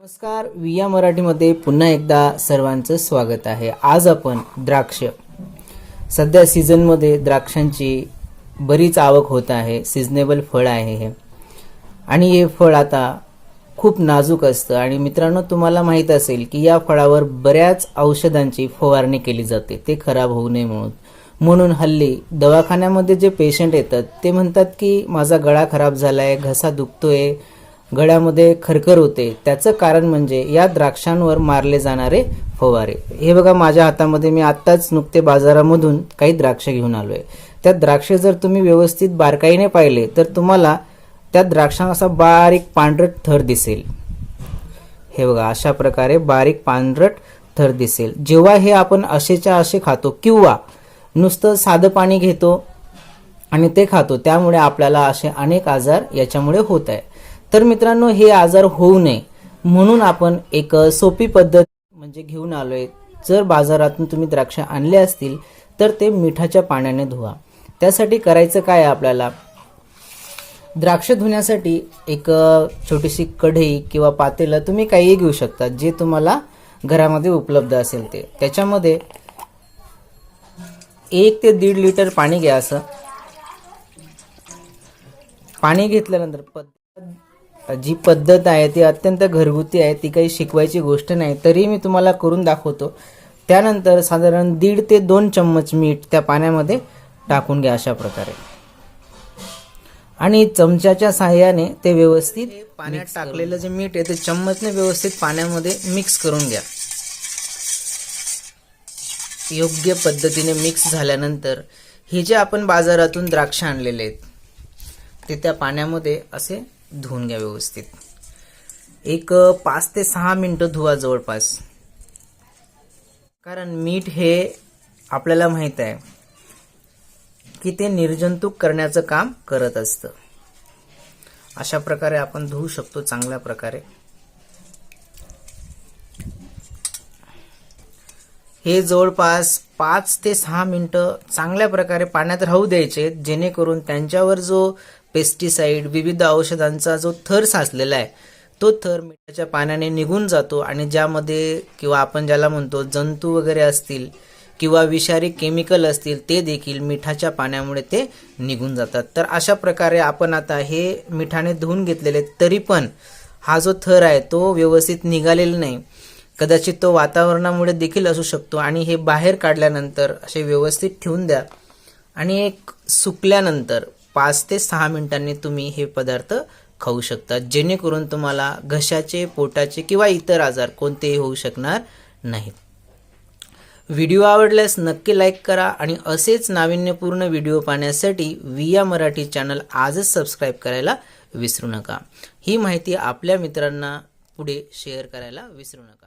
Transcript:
नमस्कार विया मराठीमध्ये पुन्हा एकदा सर्वांचं स्वागत आहे. आज आपण द्राक्ष. सध्या सीझनमध्ये द्राक्षांची बरीच आवक होत आहे. सिजनेबल फळ आहे हे. आणि हे फळ आता खूप नाजूक असतं. आणि मित्रांनो तुम्हाला माहीत असेल की या फळावर बऱ्याच औषधांची फवारणी केली जाते. ते खराब होऊ नये म्हणून. म्हणून हल्ली दवाखान्यामध्ये जे पेशंट येतात ते म्हणतात की माझा गळा खराब झाला आहे घसा दुखतोय गळ्यामध्ये खरखर होते. त्याचं कारण म्हणजे या द्राक्षांवर मारले जाणारे फवारे. हे बघा माझ्या हातामध्ये मी आत्ताच नुकते बाजारामधून काही द्राक्ष घेऊन आलो आहे त्या द्राक्ष जर तुम्ही व्यवस्थित बारकाईने पाहिले तर तुम्हाला त्या द्राक्षांना असा बारीक पांढरट थर दिसेल. हे बघा अशा प्रकारे बारीक पांढरट थर दिसेल. जेव्हा हे आपण असेच्या असे खातो किंवा नुसतं साधं पाणी घेतो आणि ते खातो त्यामुळे आपल्याला असे अनेक आजार याच्यामुळे होत आहे. तर मित्रांनो हे आजार होऊ नये. म्हणून आपण एक सोपी पद्धत म्हणजे घेऊन आलोय. जर बाजारातून तुम्ही द्राक्ष आणले असतील तर ते मिठाच्या पाण्याने धुवा. त्यासाठी करायचं काय आपल्याला? द्राक्ष धुण्यासाठी एक छोटीशी कढई किंवा पातेलं तुम्ही काहीही घेऊ शकता जे तुम्हाला घरामध्ये उपलब्ध असेल ते. त्याच्यामध्ये एक ते दीड लिटर पाणी घ्या असं. पाणी घेतल्यानंतर पद्धत जी पद्धत आहे ती अत्यंत घरगुती आहे ती काही शिकवायची गोष्ट नाही तरी मी तुम्हाला करून दाखवतो. त्यानंतर साधारण दीड ते दोन चम्मच मीठ त्या पाण्यामध्ये टाकून घ्या अशा प्रकारे. आणि चमच्याच्या साहाय्याने ते व्यवस्थित पाण्यात टाकलेलं जे मीठ आहे ते चम्मचने व्यवस्थित पाण्यामध्ये मिक्स करून घ्या. योग्य पद्धतीने मिक्स झाल्यानंतर हे जे आपण बाजारातून द्राक्ष आणलेले आहेत ते त्या पाण्यामध्ये असे धुवून घ्या व्यवस्थित. एक पाच ते सहा मिनटं धुवा जवळपास. कारण मीठ हे आपल्याला माहीत आहे की ते निर्जंतुक करण्याचं काम करत असतं. अशा प्रकारे आपण धुवू शकतो चांगल्या प्रकारे. हे जवळपास पाच ते सहा मिनिटं चांगल्या प्रकारे पाण्यात राहू द्यायचे जेणेकरून त्यांच्यावर जो पेस्टिसाइड विविध औषधांचा जो थर साचलेला आहे तो थर मिठाच्या पाण्याने निघून जातो आणि ज्यामध्ये किंवा आपण ज्याला म्हणतो जंतू वगैरे असतील किंवा विषारी केमिकल असतील ते देखील मिठाच्या पाण्यामुळे ते निघून जातात. तर अशा प्रकारे आपण आता हे मिठाने धुवून घेतलेले तरी पण हा जो थर आहे तो व्यवस्थित निघालेला नाही. कदाचित तो वातावरणामुळे देखील असू शकतो आणि हे बाहेर काढल्यानंतर असे व्यवस्थित ठेवून द्या. आणि एक सुकल्यानंतर पाच ते सहा मिनिटांनी तुम्ही हे पदार्थ खाऊ शकता. जेणेकरून तुम्हाला घशाचे पोटाचे किंवा इतर आजार कोणतेही होऊ शकणार नाहीत. व्हिडिओ आवडल्यास नक्की लाईक करा आणि असेच नाविन्यपूर्ण व्हिडिओ पाहण्यासाठी विया मराठी चॅनल आजच सबस्क्राईब करायला विसरू नका. ही माहिती आपल्या मित्रांना पुढे शेअर करायला विसरू नका.